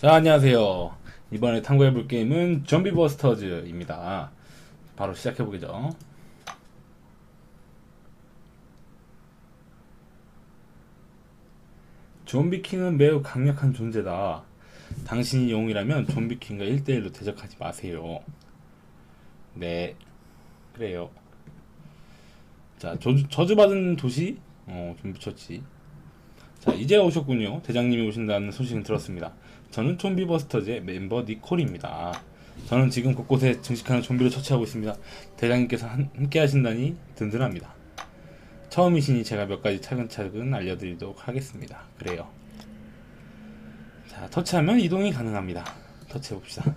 자, 안녕하세요. 이번에 탐구해볼 게임은 좀비 버스터즈입니다. 바로 시작해보겠죠. 좀비킹은 매우 강력한 존재다. 당신이 영웅이라면 좀비킹과 1대1로 대적하지 마세요. 네, 그래요. 자, 저주, 저주받은 도시? 어, 좀비 처치. 자, 이제 오셨군요. 대장님이 오신다는 소식은 들었습니다. 저는 좀비 버스터즈의 멤버 니콜입니다. 저는 지금 곳곳에 증식하는 좀비를 처치하고 있습니다. 대장님께서 한- 함께 하신다니 든든합니다. 처음이시니 제가 몇 가지 차근차근 알려드리도록 하겠습니다. 그래요. 자, 터치하면 이동이 가능합니다. 터치해봅시다.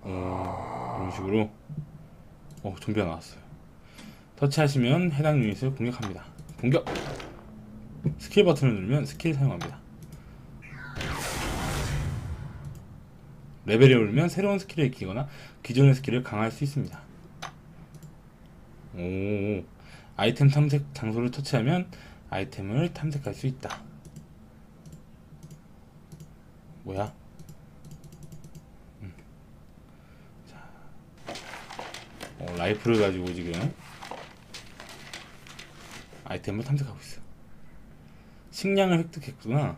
어, 이런 식으로. 어, 좀비가 나왔어요. 터치하시면 해당 유닛을 공격합니다. 공격! 스킬 버튼을 누르면 스킬 사용합니다. 레벨이 오르면 새로운 스킬을 익히거나 기존의 스킬을 강화할 수 있습니다. 오, 아이템 탐색 장소를 터치하면 아이템을 탐색할 수 있다. 뭐야? 음. 자, 어, 라이프를 가지고 지금 아이템을 탐색하고 있어. 식량을 획득했구나.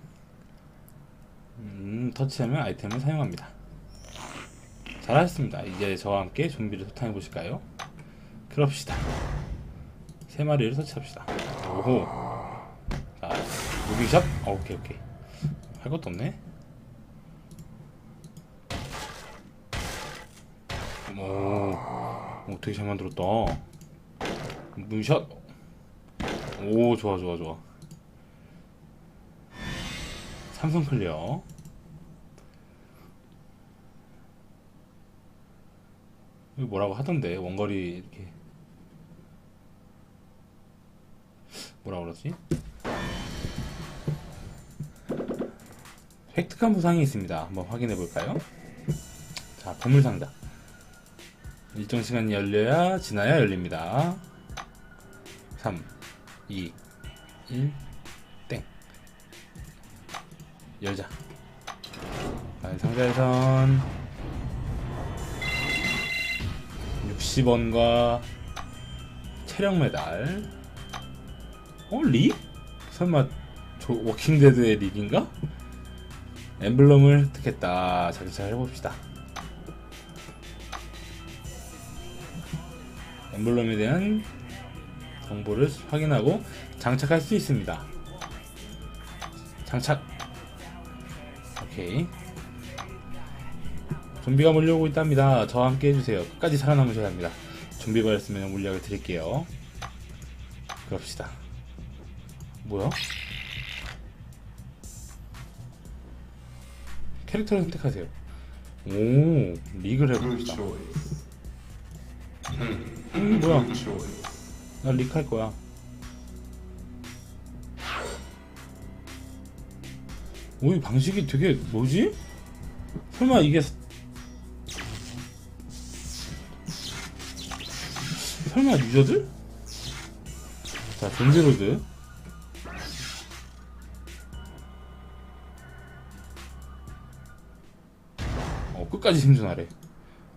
음, 터치하면 아이템을 사용합니다. 잘하셨습니다. 이제 저와 함께 좀비를 소탕해 보실까요? 그럽시다. 세 마리를 터치합시다. 오호. 자, 무기샷. 어, 오케이, 오케이. 할 것도 없네. 오, 오 되게 잘 만들었다. 무기샷. 오, 좋아, 좋아, 좋아. 삼성 클리어. 이거 뭐라고 하던데 원거리 이렇게 뭐라 그러지? 획득한 보상이 있습니다. 한번 확인해 볼까요? 자, 보물 상자. 일정 시간이 열려야 지나야 열립니다. 3, 2, 1, 땡. 열자. 과연 상자에선 60원과 체력 메달. 어, 릭? 설마 저 워킹데드의 릭인가? 엠블럼을 획득했다. 자, 잘 해봅시다. 엠블럼에 대한 정보를 확인하고 장착할 수 있습니다. 장착. 오케이. 좀비가 몰려오고 있답니다. 저와 함께 해주세요. 끝까지 살아남으셔야 합니다. 좀비 걸렸으면 물약을 드릴게요. 그럽시다. 뭐야? 캐릭터를 선택하세요. 오, Good 해봅시다. choice. 음, 뭐야? 나릭할 거야. 오, 이 방식이 되게 뭐지? 설마 이게 설마 유저들? 자, 존재로드. 어, 끝까지 생존하래.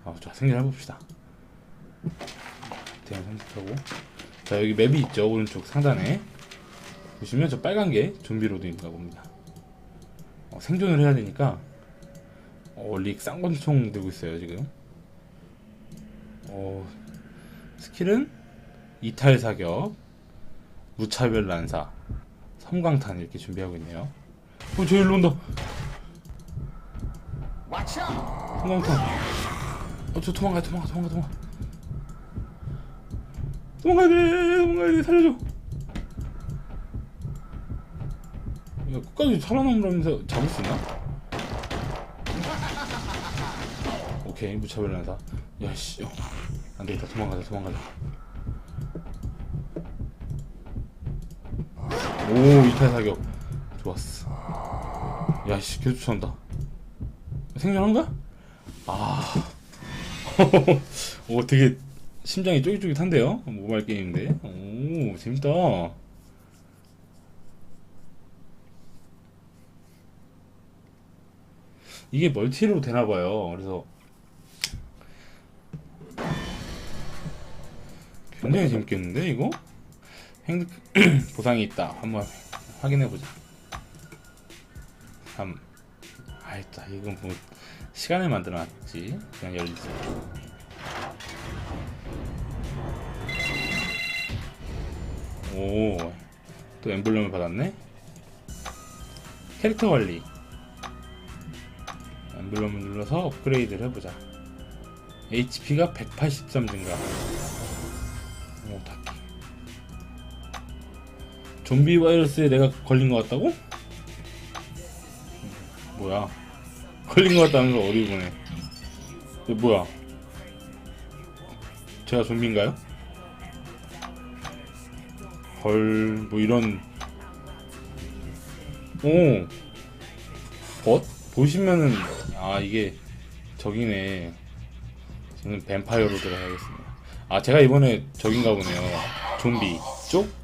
아, 자, 생존 해봅시다. 대형 선택하고. 자 여기 맵이 있죠 오른쪽 상단에 보시면 저 빨간 게 좀비 로드인가 봅니다 어, 생존을 해야 되니까 어, 릭 쌍권총 들고 있어요 지금 어, 스킬은 이탈 사격 무차별 난사 섬광탄 이렇게 준비하고 있네요. 어, 저 일로 온다. 섬광탄. 어, 저 도망가 도망가 도망가 도망가. 도망가야 돼 도망가야 돼 살려줘. 야 끝까지 살아남으면서 잡을 수 있나? 오케이 무차별 난사. 야씨 어. 안되겠다 도망가자 도망가자 오 이탈 사격 좋았어 야씨 계속 쫓아온다 생존한가? 아 오, 되게 심장이 쫄깃쫄깃한데요? 모바일 게임인데. 오, 재밌다. 이게 멀티로 되나 봐요. 그래서 굉장히 재밌겠는데 이거? 행 보상이 있다. 한번 확인해 보자. 3. 아이다 이건 뭐 시간을 만들어놨지. 그냥 열리지. 오, 또 엠블럼을 받았네. 캐릭터 관리. 엠블럼을 눌러서 업그레이드를 해보자. HP가 183 증가. 좀비 바이러스에 내가 걸린 것 같다고? 뭐야? 걸린 것 같다는 걸 어디 보네. 뭐야? 제가 좀비인가요? 헐, 뭐 이런. 오! 벗? 보시면은, 아, 이게, 저기네. 저는 뱀파이어로 들어가겠습니다. 아, 제가 이번에 저긴가 보네요. 좀비 쪽?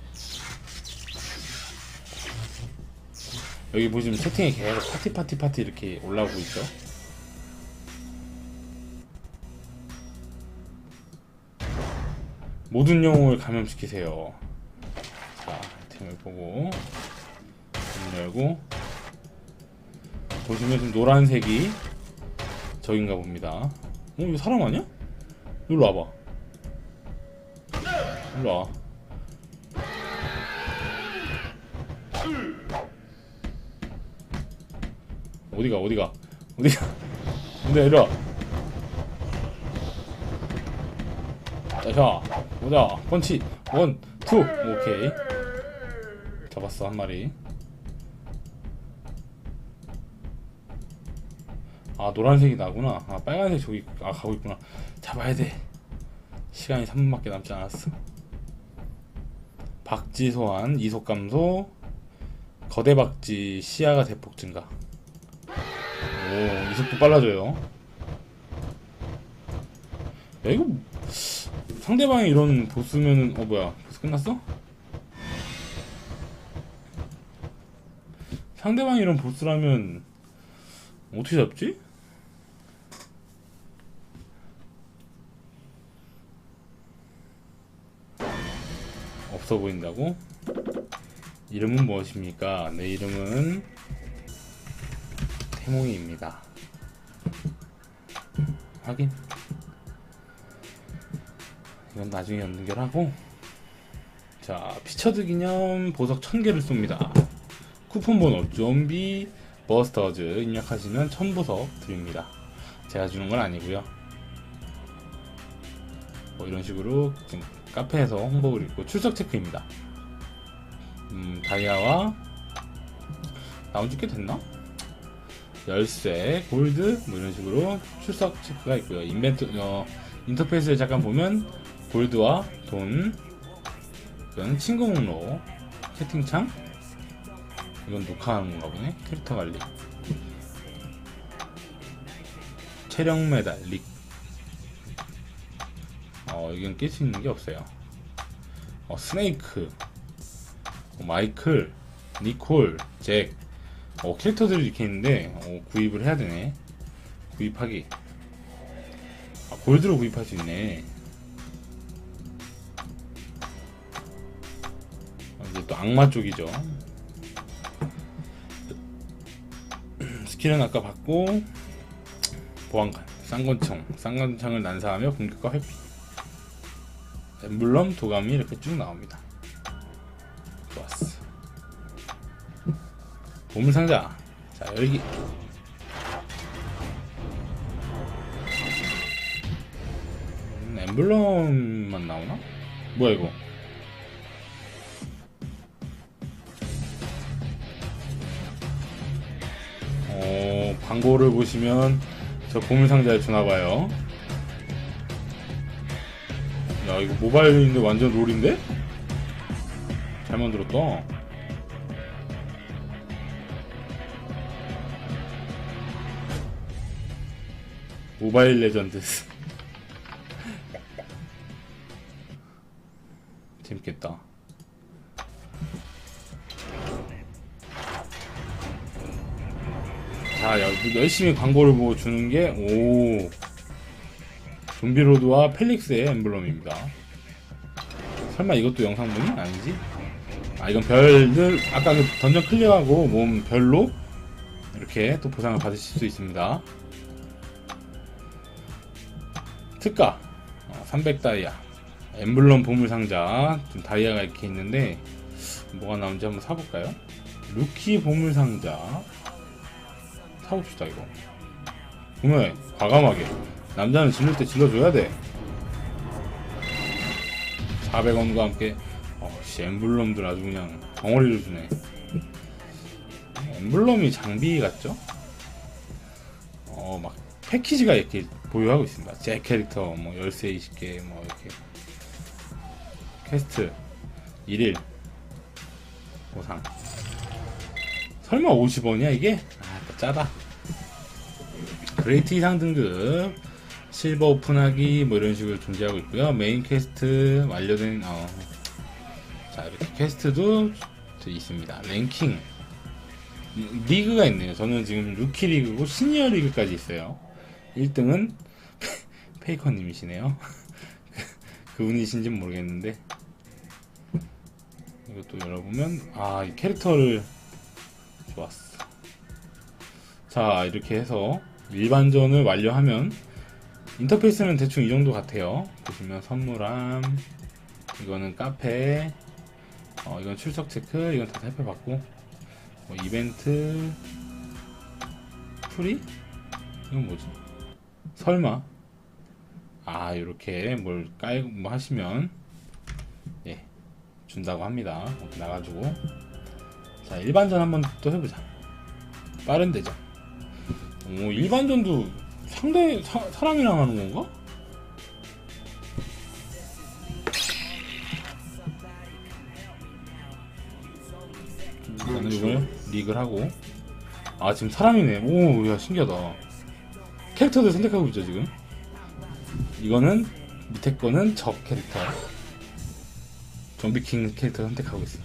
여기 보시면 채팅에 계속 파티 파티 파티 이렇게 올라오고 있죠. 모든 영웅을 감염시키세요. 자, 팀을 보고 문 열고 보시면 지금 노란색이 저긴가 봅니다. 어, 이거 사람 아니야? 일로 와봐. 일로 와. 어디가 어디가? 어디가? 근데 이리 와. 자샤 보자. 펀치 원투. 오케이. 잡았어 한 마리. 아 노란색이 나구나. 아 빨간색 저기 아 가고 있구나. 잡아야 돼. 시간이 3분밖에 남지 않았어 박쥐 소환 이속 감소 거대 박쥐 시야가 대폭 증가 오 이속도 빨라져요 야 이거 상대방이 이런 보스면은 어 뭐야 보스 끝났어? 상대방이 이런 보스라면 어떻게 잡지? 없어 보인다고? 이름은 무엇입니까? 내 이름은 태몽이입니다. 확인. 이건 나중에 연결하고 자 피처드 기념 보석 1000개를 쏩니다 쿠폰 번호 좀비 버스터즈 입력하시면 1000보석 드립니다 제가 주는 건 아니고요 뭐 이런 식으로 지금 카페에서 홍보를 있고 출석 체크입니다 음, 다이아와 나온 지 꽤 됐나? 열쇠, 골드 뭐 이런 식으로 출석 체크가 있고요. 인벤트 어, 인터페이스를 잠깐 보면 골드와 돈 이건 친구 목록 채팅창. 이건 녹화하는 건가 보네. 캐릭터 관리. 체력 메달 릭. 어, 이건 낄 수 있는 게 없어요. 어, 스네이크. 어, 마이클 니콜 잭 어, 캐릭터들이 이렇게 있는데 어, 구입을 해야 되네 구입하기 아, 골드로 구입할 수 있네 이제 또 악마 쪽이죠. 스킬은 아까 받고 보안관, 쌍권총, 쌍권총을 난사하며 공격과 회피. 엠블럼 도감이 이렇게 쭉 나옵니다. 보물상자. 자 열기. 음, 엠블럼만 나오나? 뭐야 이거? 어, 광고를 보시면 저 보물상자에 주나봐요. 야, 이거 모바일인데 완전 롤인데? 잘 만들었다. 모바일 레전드. 재밌겠다. 자, 여- 열심히 광고를 보고 주는 게, 오. 좀비로드와 펠릭스의 엠블럼입니다. 설마 이것도 영상문이? 아니지? 아, 이건 별들, 아까 그 던전 클리어하고 몸 별로 이렇게 또 보상을 받으실 수 있습니다. 특가, 300다이아. 엠블럼 보물상자, 좀 다이아가 이렇게 있는데, 뭐가 나온지 한번 사볼까요? 루키 보물상자. 사봅시다 이거 보면 과감하게 남자는 질릴 때 질러줘야 돼 400원과 함께 어씨 엠블럼들 아주 그냥 덩어리를 주네 엠블럼이 장비 같죠? 어 막 패키지가 이렇게 보유하고 있습니다. 제 캐릭터 뭐 열쇠 20개 뭐 이렇게 퀘스트 1일 보상. 설마 50원이야 이게? 아 짜다. 그레이트 이상 등급 실버 오픈하기 뭐 이런 식으로 존재하고 있고요. 메인 퀘스트 완료된 어. 자 이렇게 퀘스트도 또 있습니다. 랭킹. 음, 리그가 있네요. 저는 지금 루키 리그고 시니어 리그까지 있어요. 1등은 페이커님이시네요 그분이신지는 모르겠는데 이것도 열어보면 아이 캐릭터를 좋았어. 자, 이렇게 해서 일반전을 완료하면 인터페이스는 대충 이 정도 같아요. 보시면 선물함, 이거는 카페, 어, 이건 출석 체크, 이건 다 살펴봤고, 뭐 이벤트, 프리? 이건 뭐지? 설마? 아, 이렇게 뭘 깔고 뭐 하시면, 예, 준다고 합니다. 나가지고. 자 일반전 한번 또 해보자 빠른 대전 오 일반전도 상대 사, 사람이랑 하는 건가? 나는 이걸 리그를 하고 아 지금 사람이네 오야 신기하다 캐릭터들 선택하고 있죠 지금 이거는 밑에 거는 적 캐릭터. 좀비킹 캐릭터 선택하고 있어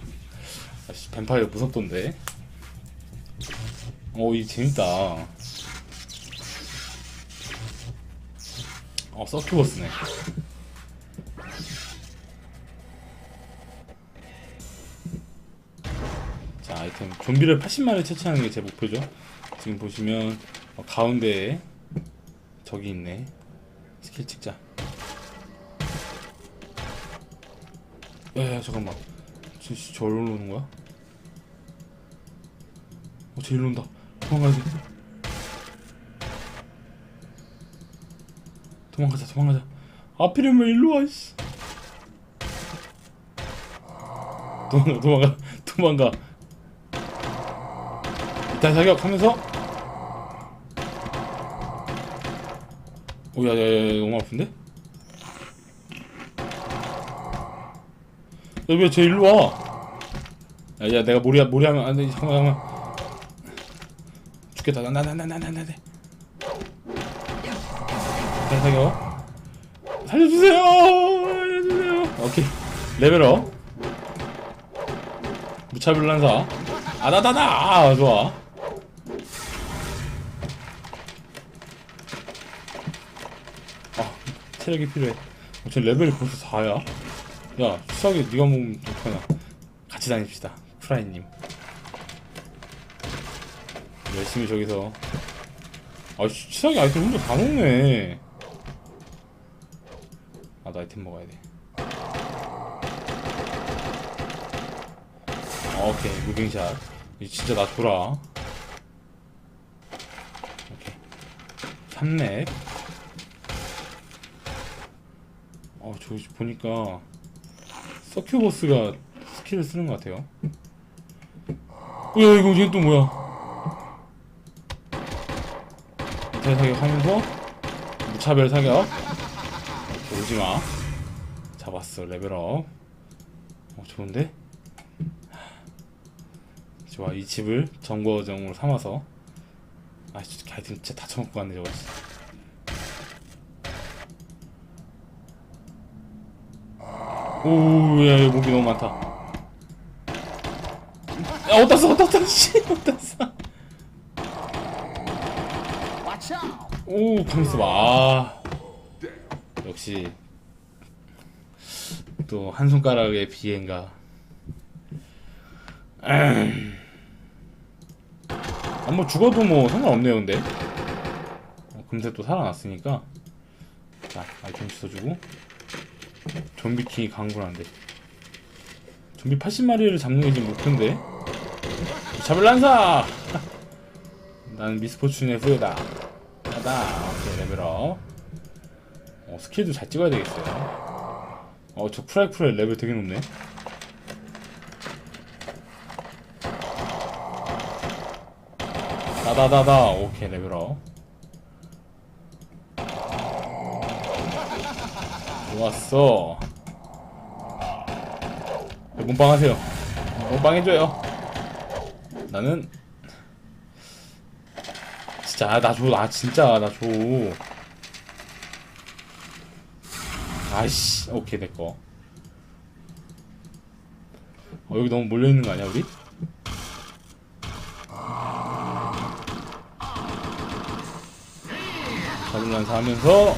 아씨 뱀파이어 무섭던데. 어이 재밌다. 어 서큐버스네. 자 아이템 좀비를 80마리 채취하는 게 제 목표죠. 지금 보시면 어, 가운데에 저기 있네 스킬 찍자 야야 잠깐만 저, 저, 저리로 오는 거야? 어, 쟤 일로 온다. 도망가야 돼. 도망가자, 도망가자. 하필이면 일로 와, 씨. 도망가, 도망가, 도망가. 일단 사격하면서. 오, 야, 야, 야, 너무 아픈데? 야, 왜쟤 일로 와? 야, 야, 내가 모리, 모리하면 안 돼. 잠깐만, 잠깐만. 죽겠다. 나, 나, 나, 나, 나, 나, 나. 잘 사겨. 살려주세요! 살려주세요! 오케이. 레벨업. 무차별 난사. 아다다다! 아, 좋아. 아, 체력이 필요해. 어, 쟤 레벨이 벌써 4야? 야, 추석에 네가 먹으면 어떡하냐. 같이 다닙시다. 프라이님. 열심히 저기서. 아, 씨, 추석에 아이템 혼자 다 먹네. 나도 아이템 먹어야 돼. 아, 오케이, 무빙샷. 이 진짜 나 돌아. 오케이. 3렙. 어, 저 보니까 서큐버스가 스킬을 쓰는 것 같아요. 야, 이거 이게 또 뭐야? 대 사격하면서 무차별 사격. 오지 마. 잡았어, 레벨업. 어, 좋은데? 좋아, 이 집을 정거정으로 삼아서. 아, 진짜 하여튼 진짜 다 처먹고 갔네, 저거. 오, 야, 야, 목이 너무 많다. 야, 어디다 써, 어디다 어디다 써. 오 가만있어 봐. 아, 역시. 또 한 손가락의 비행가. 아뭐 죽어도 뭐 상관없네요 근데. 어, 금세 또 살아났으니까. 자 아이템 주워주고 좀비킹이 강군한데 좀비 80마리를 잡는 게 지금 목표인데. 잡을 lan사! 난 미스포춘의 후예다. 하다. 오케이 레벨업. 어, 스킬도 잘 찍어야 되겠어요. 어저 프라이프의 레벨 되게 높네. 다다다다. 오케이 레벨업. 좋았어. 네, 몸빵 하세요. 몸빵 해줘요. 나는 진짜 나줘나 진짜 나줘. 아이씨 오케이 내꺼 어 여기 너무 몰려있는 거 아니야 우리? 자중란사 하면서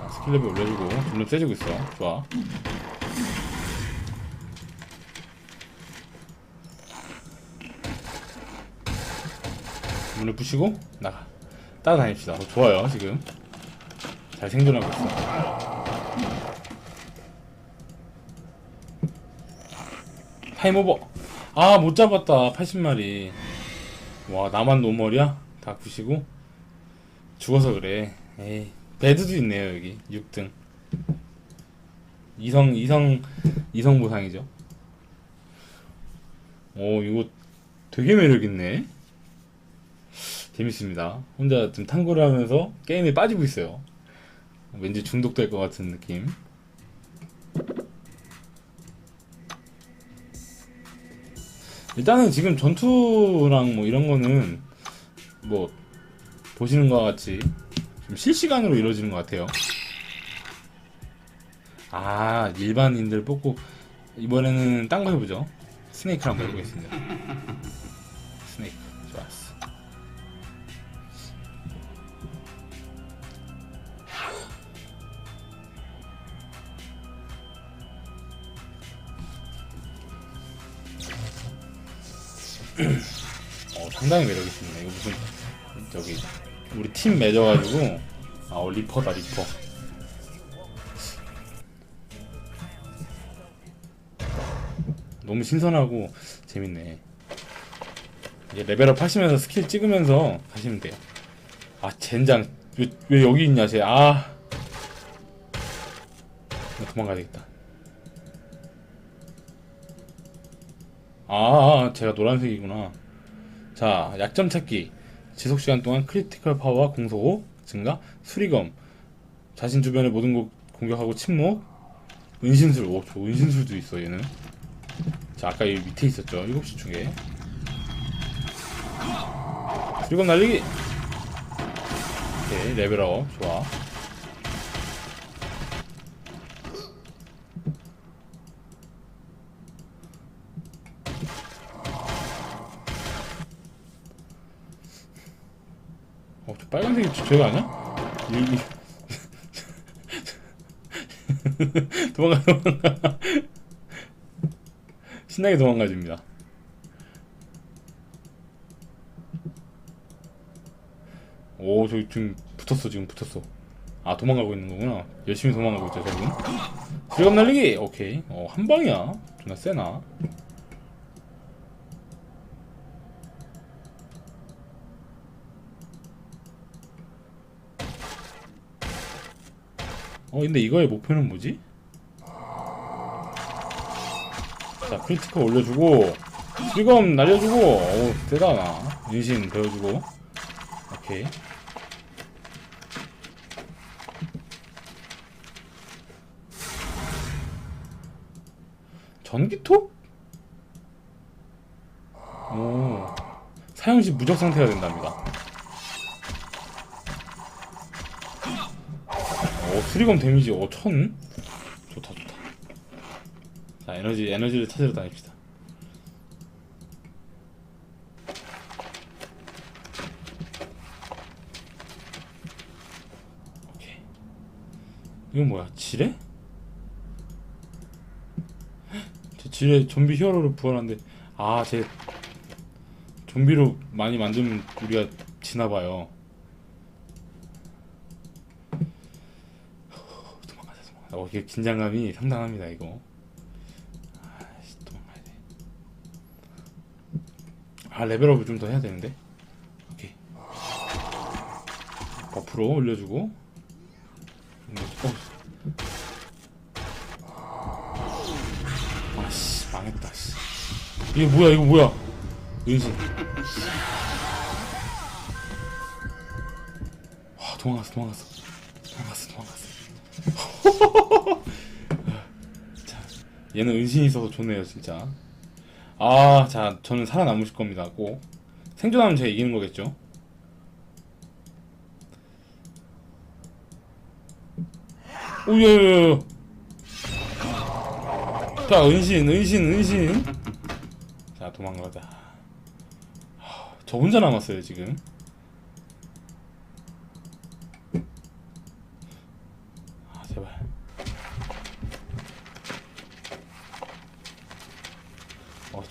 아, 스킬 레벨 올려주고 점점 세지고 있어. 좋아 문을 부시고 나가. 따라다닙시다. 어, 좋아요 지금. 잘 생존하고 있어. 타임오버. 아 못 잡았다. 80마리. 와 나만 노멀이야? 다 부시고? 죽어서 그래. 에이 배드도 있네요 여기. 6등. 이성 이성 이성 보상이죠. 오 이거 되게 매력있네 재밌습니다 혼자 좀 탐구를 하면서 게임에 빠지고 있어요 왠지 중독될 것 같은 느낌 일단은 지금 전투랑 뭐 이런 거는 뭐 보시는 것과 같이 좀 실시간으로 이루어지는 것 같아요. 아 일반인들 뽑고 이번에는 딴 거 해보죠. 스네이크 한번 해보겠습니다. 상당히 매력 있습니다. 이거 무슨 저기 우리 팀 맺어가지고 아 어, 리퍼다 리퍼. 너무 신선하고 재밌네. 이제 레벨업 하시면서 스킬 찍으면서 가시면 돼요. 아 젠장 왜, 왜 여기 있냐 쟤 아. 나 도망가야 되겠다. 아, 아, 제가 노란색이구나. 자, 약점 찾기. 지속 시간 동안 크리티컬 파워와 공속 증가, 수리검, 자신 주변의 모든 곳 공격하고 침묵, 은신술. 오, 저 은신술도 있어 얘는. 자, 아까 이 밑에 있었죠. 7시 중에. 수리검 날리기. 오케이, 레벨업. 좋아. 어, 저 빨간색이 저- 저거 아니야? 이, 이... 도망가, 도망가. 신나게 도망가줍니다. 오, 저기 지금 붙었어, 지금 붙었어. 아, 도망가고 있는 거구나. 열심히 도망가고 있죠, 저분. 수리검 날리기! 오케이. 어, 한 방이야. 존나 세나. 어 근데 이거의 목표는 뭐지? 자 크리티컬 올려주고 수리검 날려주고 오 대단하다. 인신 배워주고. 오케이. 전기톱? 오. 사용 시 무적 상태가 된답니다 수리검 데미지 어, 5천? 좋다 좋다. 자 에너지 에너지를 찾으러 다닙시다. 오케이. 이건 뭐야? 지뢰? 저 지뢰 좀비 히어로를 부활한데 아제 좀비로 많이 만들면 우리가 지나봐요. 어, 이게 긴장감이 상당합니다, 이거. 아씨, 도망가야 돼. 아, 레벨업을 좀 더 해야 되는데. 오케이. 버프로 올려주고. 음, 어. 아씨, 망했다, 씨. 이게 뭐야, 이거 뭐야? 은신. 와. 도망갔어, 도망갔어. 자, 얘는 은신이 있어서 좋네요, 진짜. 아, 자, 저는 살아남으실 겁니다, 꼭. 생존하면 제가 이기는 거겠죠? 오예예예. 자, 은신, 은신, 은신. 자, 도망가자. 하, 저 혼자 남았어요, 지금. 아, 제발.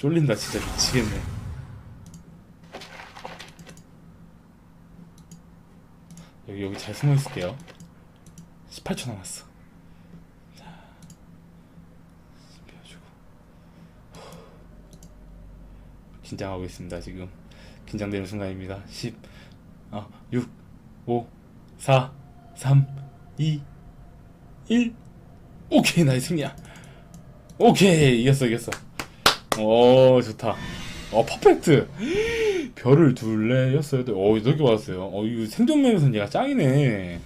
어, 쫄린다, 진짜 미치겠네. 여기, 여기 잘 숨어 있을게요. 18초 남았어. 자, 비워주고. 긴장하고 있습니다, 지금. 긴장되는 순간입니다. 10, 아, 6, 5, 4, 3, 2, 1. 오케이, 나의 승리야. 오케이, 이겼어, 이겼어. 오, 좋다. 어, 퍼펙트. 별을 둘레였어요. 어, 이렇게 왔어요. 어, 이거 생존맵에서는 얘가 짱이네.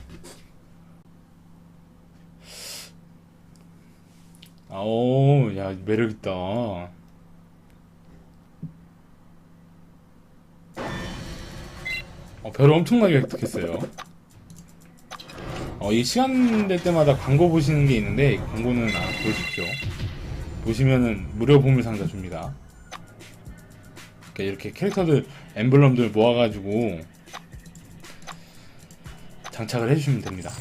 아오, 야, 매력있다. 어, 별을 엄청나게 획득했어요. 어, 이 시간 될 때마다 광고 보시는 게 있는데, 광고는 안 보십시오. 보시면은 무료 보물 상자 줍니다. 그러니까 이렇게 캐릭터들, 엠블럼들 모아가지고 장착을 해주시면 됩니다.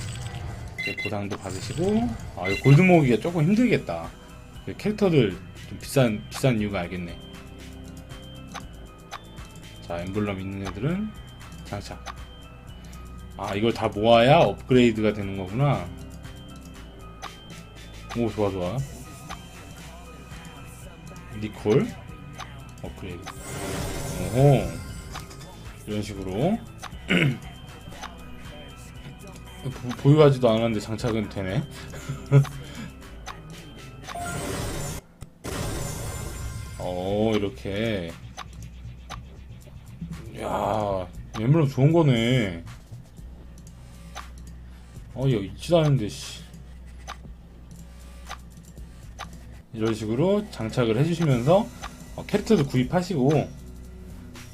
보상도 받으시고, 아, 이 골드 모으기가 조금 힘들겠다. 이 캐릭터들 좀 비싼, 비싼 이유가 알겠네. 자, 엠블럼 있는 애들은 장착. 아, 이걸 다 모아야 업그레이드가 되는 거구나. 오, 좋아, 좋아. 니콜. 업그레이드. 오호. 이런 식으로. 보- 보유하지도 않았는데 장착은 되네. 어, 이렇게. 야, 엠블럼 좋은 거네. 어, 이거 있지도 않은데, 씨. 이런 식으로 장착을 해주시면서 어, 캐릭터도 구입하시고.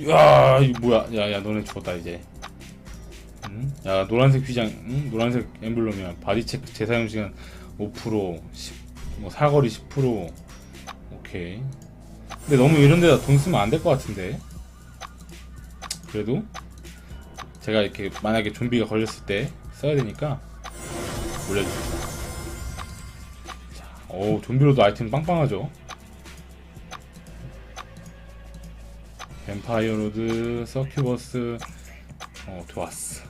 야 이거 뭐야. 야야 너네 죽었다 이제. 응? 야 노란색 휘장 응? 노란색 엠블럼이야. 바디 체크 재사용 시간 5% 10, 뭐 사거리 10% 오케이. 근데 너무 이런 데다 돈 쓰면 안 될 것 같은데. 그래도 제가 이렇게 만약에 좀비가 걸렸을 때 써야 되니까 올려주세요 오 좀비로도 아이템 빵빵하죠? 뱀파이어 로드 서큐버스. 어 좋았어.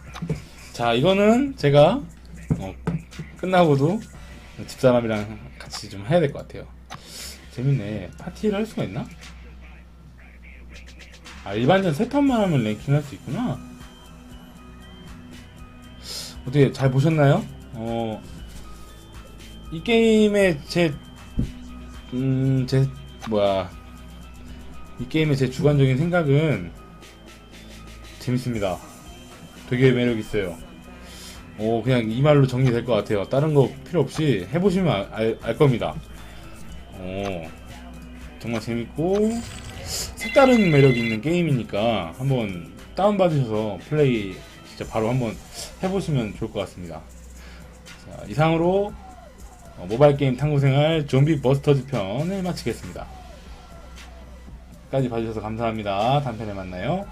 자 이거는 제가 어, 끝나고도 집사람이랑 같이 좀 해야 될 것 같아요. 재밌네. 파티를 할 수가 있나? 아 일반전 세 판만 하면 랭킹 할 수 있구나. 어떻게 잘 보셨나요? 어, 이 게임의 제, 음, 제, 뭐야. 이 게임의 제 주관적인 생각은 재밌습니다. 되게 매력 있어요. 오, 그냥 이 말로 정리될 것 같아요. 다른 거 필요 없이 해보시면 알, 알, 알 겁니다. 오, 정말 재밌고, 색다른 매력 있는 게임이니까 한번 다운받으셔서 플레이 진짜 바로 한번 해보시면 좋을 것 같습니다. 자, 이상으로 어, 모바일 게임 탐구생활 좀비 버스터즈 편을 마치겠습니다. 끝까지 봐주셔서 감사합니다. 다음 편에 만나요.